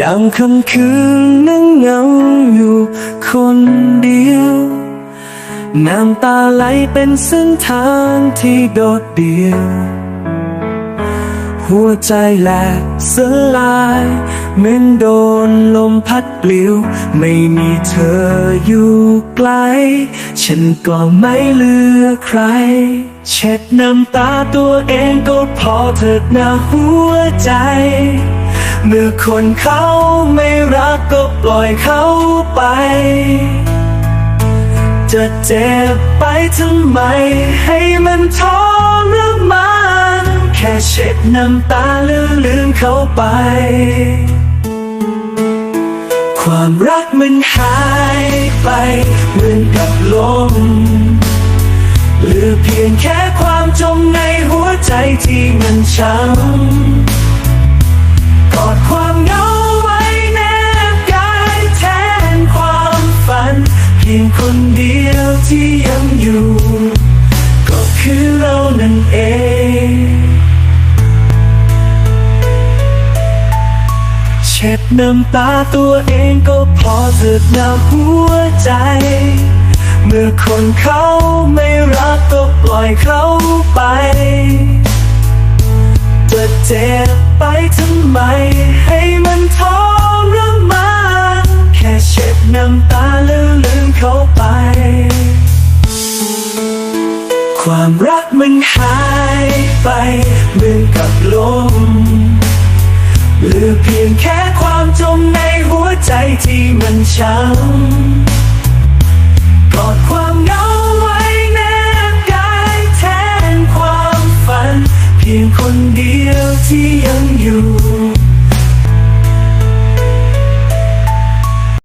ยามค่ำคืนนั่งเงาอยู่คนเดียว น้ำตาไหลเป็นเส้นทางที่โดดเดี่ยว หัวใจแหลกสลายเหมือนโดนลมพัดปลิว ไม่มีเธออยู่ใกล้ฉันก็ไม่เหลือใคร เช็ดน้ำตาตัวเองก็พอเถิดนะหัวใจ เมื่อคนเขาไม่รักก็ปล่อยเขาไป จะเจ็บไปทำไม ให้มันทรมานแค่เช็ดน้ำตาลืมลืมเขาไป ความรักมันหายไป เหมือนกับลมเหลือเพียงแค่ความจมในหัวใจที่มันช้ำ ยวที่ยังอยู่ ก็คือเรานั่นเองเช็ดน้ำตาตัวเองก็พอเถิดนะหัวใจ เมื่อคนเขาไม่รักก็ปล่อยเขาไปจะเจ็บไปทำไม ให้มันทรมานแค่เช็ดน้ำตาลืมลื ความรักมันหายไปเหมือนกับลมเหลือเพียงแค่ความจมในหัวใจที่มันช้ำกอดความเหงาไว้แนบกายแทนความฝัน เพียงคนเดียวที่ยังอยู่